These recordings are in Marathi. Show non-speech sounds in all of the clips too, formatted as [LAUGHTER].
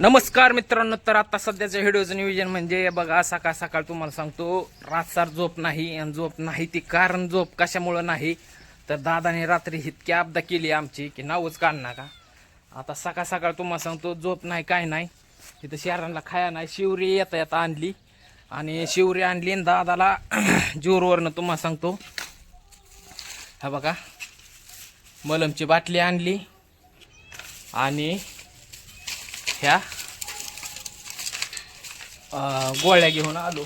नमस्कार मित्रांनो तर आता सध्याचं व्हिडिओचं नियोजन म्हणजे बघा सकाळ सकाळ तुम्हाला सांगतो रातसार झोप नाही आणि झोप नाही ती कारण झोप कशामुळं नाही? तर दादाने रात्री इतकी आपदा केली आमची की नावच काढणार का? आता सकाळ सकाळ तुम्हाला सांगतो झोप नाही काय नाही. तिथं शहरांना खाया नाही शिवरी येता येता आणली. आणि शिवरी आणली आणि दादाला [CLEARS THROAT] जोरवरनं तुम्हाला सांगतो. हा बघा मलमची बाटली आणली. आणि ह्या अं, गोळ्या घेऊन आलो.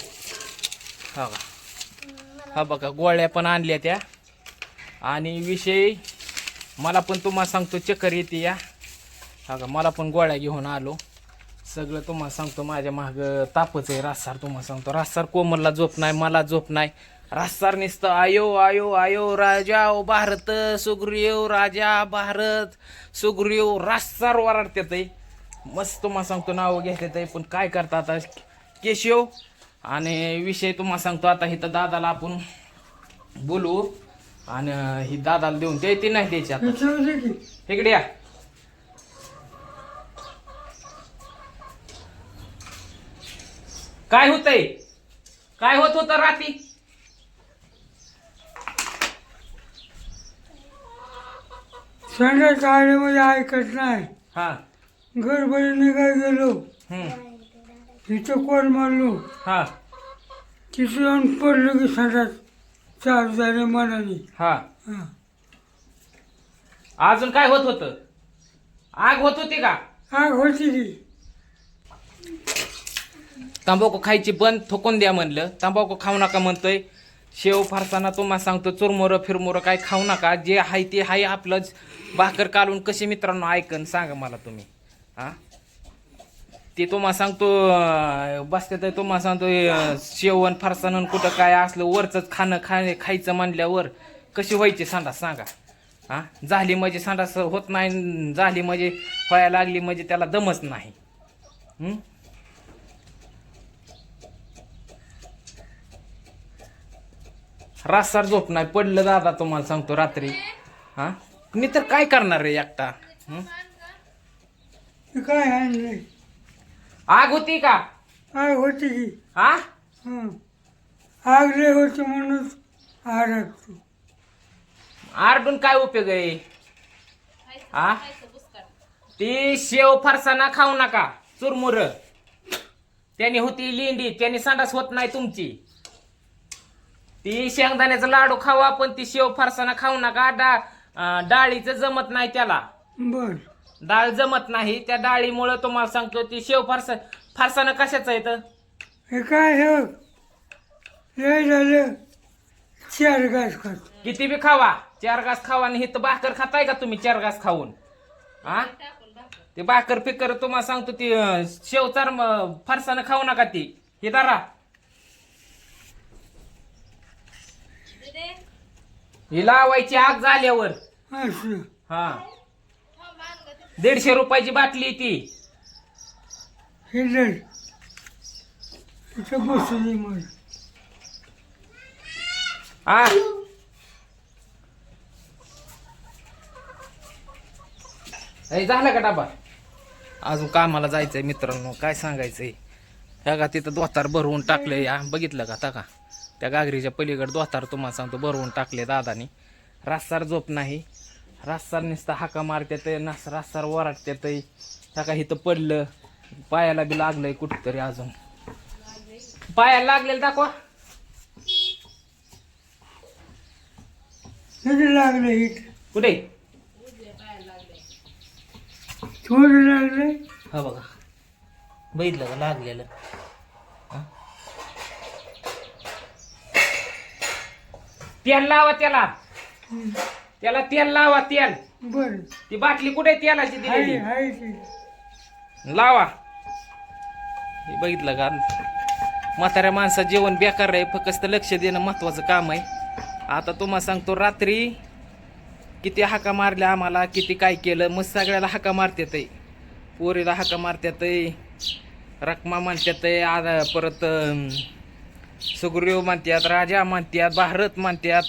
हा बघा हा बघा गोळ्या पण आणल्या त्या. आणि विषय मला पण तुम्हाला सांगतो चक्कर येते या. हा का मला पण गोळ्या घेऊन आलो. सगळं तुम्हाला सांगतो माझ्या माग तापच आहे. रासार तुम्हाला सांगतो. रासार कोमलला झोप नाही मला झोप नाही. रासार नुसतं आयो आयो आयो राजा ओ भारत सुग्रीव राजा भारत सुग्रीव रासार वराडतात आहे. मस्त तुम्हाला सांगतो नाव घेतात आहे पण काय करता आता? केशव. आणि विषय तुम्हाला सांगतो आता इथं दादाला आपण बोलू. आणि ही दादाला देऊन द्यायची नाही द्यायची आता इकडे या. काय होतंय? काय होत होतं रात्री? संध्याच्या आळीमध्ये ऐकत नाही. हा. गडबडी निघाय गेलो हम्म. इथं कोण मारलो? हा. तिथे जाऊन पडलो की संडास चार झाले मनाने. हा. हा. अजून काय होत होतं? आग होत होती का? आग होती ती तंबाखू खायची बंद थोकून द्या म्हणलं. तंबाखू खाऊ नका म्हणतोय. शेव फारसाना तुम्हाला सांगतो चुरमुरं फिरमुरं काय खाऊ नका. जे आहे ते आहे आपलंच. भाकर काढून कसे मित्रांनो ऐकन सांगा मला तुम्ही. हा? ते तुम्हाला सांगतो बसत्यात तर तुम्हाला सांगतो शेवण फरसाण कुठं काय असलं वरचंच खाणं खाणे खायचं म्हणल्यावर कशी व्हायची सांडास सांगा. हा? झाली म्हणजे सांडास होत नाही झाली म्हणजे व्हायला लागली म्हणजे त्याला दमच नाही. रासार झोप नाही पडलं दादा तुम्हाला सांगतो रात्री. हा? मी तर काय करणार रे एकटा? ते काय आणले आग होती का? आग होती की हा हं. आग लय होती म्हणून आरडतो. आरडून काय उपयोग आहे? हा ती शेव फरसाना खाऊ नका चुरमुर त्याने होती लेंडी त्याने संडास होत नाही तुमची. ती शेंगदाण्याचा लाडू खावा पण ती शेव फरसाना खाऊ नका डा अं, डाळीचं जमत नाही त्याला. बर. डाळ जमत नाही त्या डाळीमुळं तुम्हाला सांगतो ती शेव फारसा फारसानं कशाचं आहे तर हे काय हे. लय झालं चार घास खात. किती बी खावा चार घास खावा आणि इथं भाकर खाताय का तुम्ही चार घास खाऊन? हा ते भाकर फिकर तुम्हाला सांगतो ती अं, शेव चार म- फारसानं खाऊ नका ती. हे दारा ही लावायची आग झाल्यावर. हा. दीडशे रुपयाची बाटली ती. हे लय. इथं बसली मला हा हे झालं का डबा? अजून कामाला जायचंय मित्रांनो काय सांगायचंय? ह्या का तिथं दोतार भरवून टाकले या बघितलं का आता का? त्या गागरीच्या पलीकडे दोतार तुम्हाला सांगतो भरवून टाकले दादानी. रास्तार झोप नाही. रास्तार नुसता हाका मारत्यात नस रास्तार वराटत्यात ह्या का इथं पडलं पायाला बी लागलंय कुठतरी अजून. पायाला लागलेलं दाखवा. लागलं कुठे? थोडं लागलं हा बघा. बघितलं का लागलेलं? तेल लावा त्याला. त्याला तेल लावा तेल. बर. ती बाटली कुठे आहे तेलाची हाय दिलेली? हाय ते लावा. हे बघितलं का? म्हाताऱ्या माणसात जेवण बेकार आहे फक्त लक्ष देणं महत्वाचं काम आहे. आता तुम्हाला सांगतो रात्री किती हाका मारल्या आम्हाला किती काय केलं मग सगळ्याला हाका मारतात पोरीला हाका मारतात रकमा म्हणतात आ परत अं, सुग्रीव म्हणतात राजा म्हणतात भारत म्हणतात.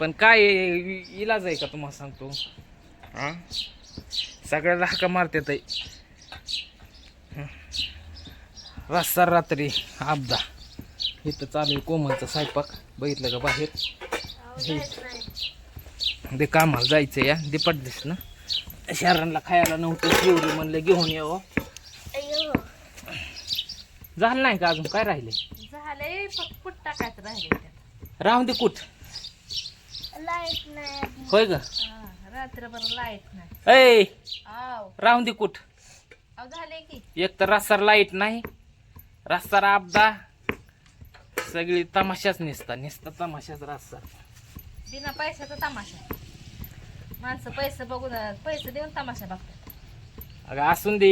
पण काय आहे, इलाज आहे का तुम्हाला सांगतो? हा? सगळ्याला हाका मारतात रस्ता रात्री आपदा. इथं चालू आहे कोमलचा स्वयंपाक. बघितलं का बाहेर? हे. ते कामाला जायचं या दे पडदिस ना. शहरांना खायला नव्हतं शिवरी म्हणलं घेऊन यावं झालं नाही का अजून? काय राहिले झालंय फक्त टाकायचं राहिले. राहून दे कुठ? लाइट नाही. होय ग. हा, रात्रभर लाइट नाही. ऐ आव. राहून दे कुठ. अहो झाले की. एक तर रस्तार लाइट नाही रस्तार आपदा सगळी तमाशाच निसता निसता तमाशाच रस्ता बिना पैशाचा तमाशा. माणसं पैसे बघून पैसे देऊन तमाशा बघतात. अगं असून दे.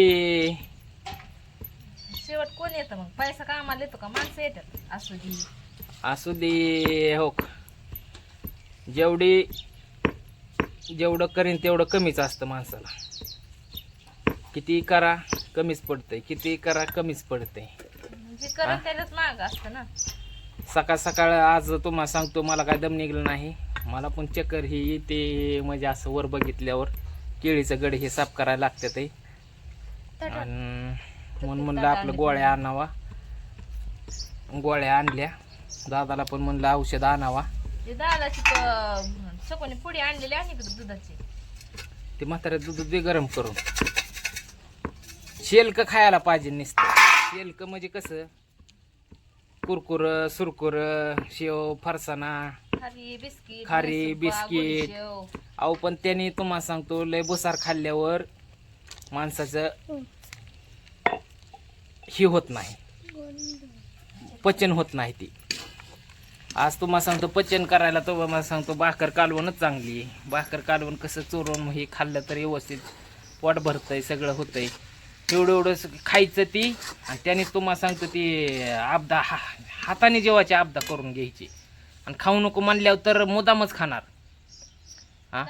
शेवट कोण येतं मग? पैसा कामाला येतो का? माणसं येतात. असू दे. असू दे हो. जेवढी जेवढं करीन तेवढं कमीच असतं माणसाला. किती करा कमीच पडतंय. किती करा कमीच पडतंय. जे करत त्यालाच माग असतं ना. सकाळ सकाळ आज तुम्हाला सांगतो मला काय दम निघलं नाही. मला पण चक्कर ही येते म्हणजे असं वर बघितल्यावर केळीचं गड हे साफ करायला लागतात ते आणि म्हणून म्हणलं आपलं गोळ्या आणावा. गोळ्या आणल्या. दादाला पण म्हणलं औषध आणावा. जे दादाची सकोनी पुढे आणलेली आहे का दुधाची. ते म्हातारे दूध दे गरम करून. शेलक खायला पाहिजे नुसतं. शेलक म्हणजे कसं? कुरकुर सुरकुर शेव फरसाणा खारी बिस्किट खारी. अहो पण त्याने तुम्हाला सांगतो लय बुसार खाल्ल्यावर माणसाचं ही होत नाही. पचन होत नाही ती. आज तुम्हाला सांगतो पचन करायला तुम्हाला सांगतो भाकर कालवणच चांगली आहे. भाकर कालवण कसं चोरून हे खाल्लं तर व्यवस्थित पोट भरतंय सगळं होतंय. एवढं एवढं खायचं ती आणि त्याने तुम्हाला सांगतो ती आपदा हा हाताने जेवायची आपदा करून घ्यायची. आणि खाऊ नको म्हणल्यावर तर मुदामच खाणार. हा?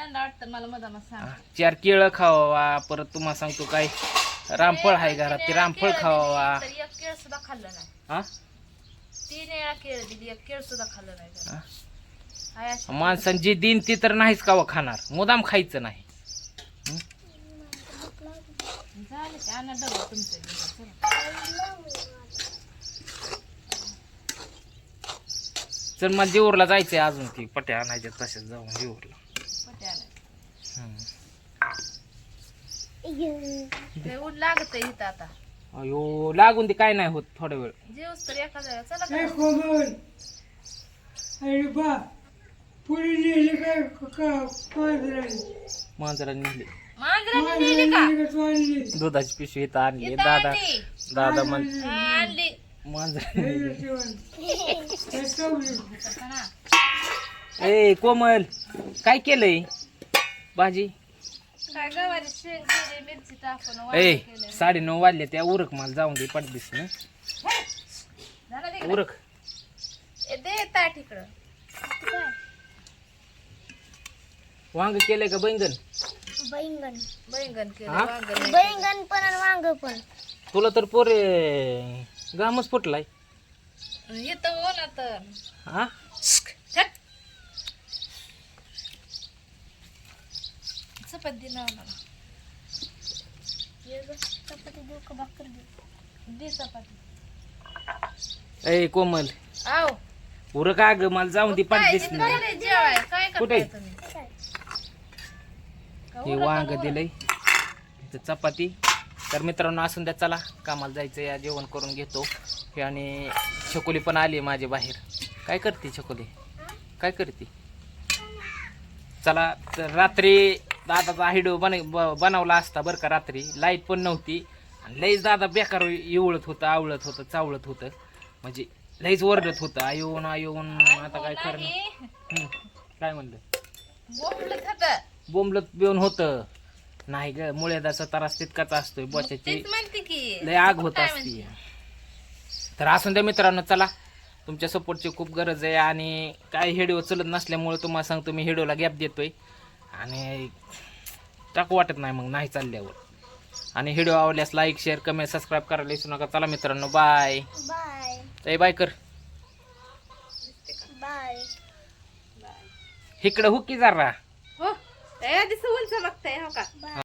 मला चार केळं खावा परत तुम्हाला सांगतो काय रामफळ आहे घरात ते रामफळ खावा हा? तीन वेळा केळ दिली एक केळ सुद्धा खाल्लं नाही त्यानं. हा. हाय अशी. माणसानं जे दिन ते तर नाहीच कावा खाणार मुदाम खायचं नाही झालं की आणा डबा तुमचं बिलं. चला. चल मला जेऊरला जायचंय अजून ती पट्या आणायच्या तशाच जाऊन जेऊरला पटे आणा. हम्म. लय ऊन लागत इथं आता अयो लागून ते काय नाही होत थोडा वेळ जेवस तर एका जागा चला का? कोमल अरे बा पुढे नेली काय का मांजरा नेली. मांजराने नेली का? दुधाची पिशवी इथं आणली. इथं दादा आणली. दादा म्हण आणली. नेली? ए कोमल काय केलंय? भाजी? काय गवारी शेंग केली मिरची टाकून वाटण ए केलंय. साडे नऊ वाजले त्या उरक मला जाऊन दे पडदिस ना. झालं तिकडं? उरक. ए, दे ताट इकडं. वांग केलंय का बैंगन? बैंगन. बैंगन केलं हा? वांगण केलं. बैंगन पण आणि वांग पण. तुला तर पोरे घामच फुटलाय. येतं हो ना तर. हा? थट. चपाती ना मला ये गं, चपाती देऊ का भाकर देऊ? दे चपाती. ए कोमल. आव. उरक ग? मला जाऊन दे काय? पडदिस इथं ना काय जेवाय. काय कुठे? करताय तुम्ही? का हे वांग दिलंय. इथं चपाती. तर मित्रांनो असून द्या चला. कामाला जायचं या जेवण करून घेतो. हे आणि छकुली पण आली माझे बाहेर. काय करते छकुली? काय करते? चला तर रात्री दादाचा व्हिडिओ बन ब- बनवला असता बरं का रात्री. लाइट पण नव्हती. आणि लईच दादा बेकार इवळत होतं आवळत होतं चावळत होतं. म्हणजे लईच ओरडत होतं आयोन आयोन आता काय करणं हम्म, काय म्हणलं? बोंबलत होतं. बोंबलत बिवून होतं. नाही ग मुळ्यादाचा त्रास तितकाच असतोय बोच्याची. तेच म्हणते की. लय आग होत काय असते. तर असून द्या मित्रांनो चला. तुमच्या सपोर्टची खूप गरज आहे आणि काय हेडिओ चलत नसल्यामुळे तुम्हाला सांगतो मी हेडिओला गॅप देतोय. आणि टाकू वाटत नाही मग नाही चालल्यावर. आणि व्हिडिओ आवडल्यास लाईक शेअर कमेंट सबस्क्राईब करायला विसरू नका. चला मित्रांनो बाय. बाय. ए बाय कर. बाय. इकडं हुकी जरा. हो त्या दिवशी उंच बघताय हो का?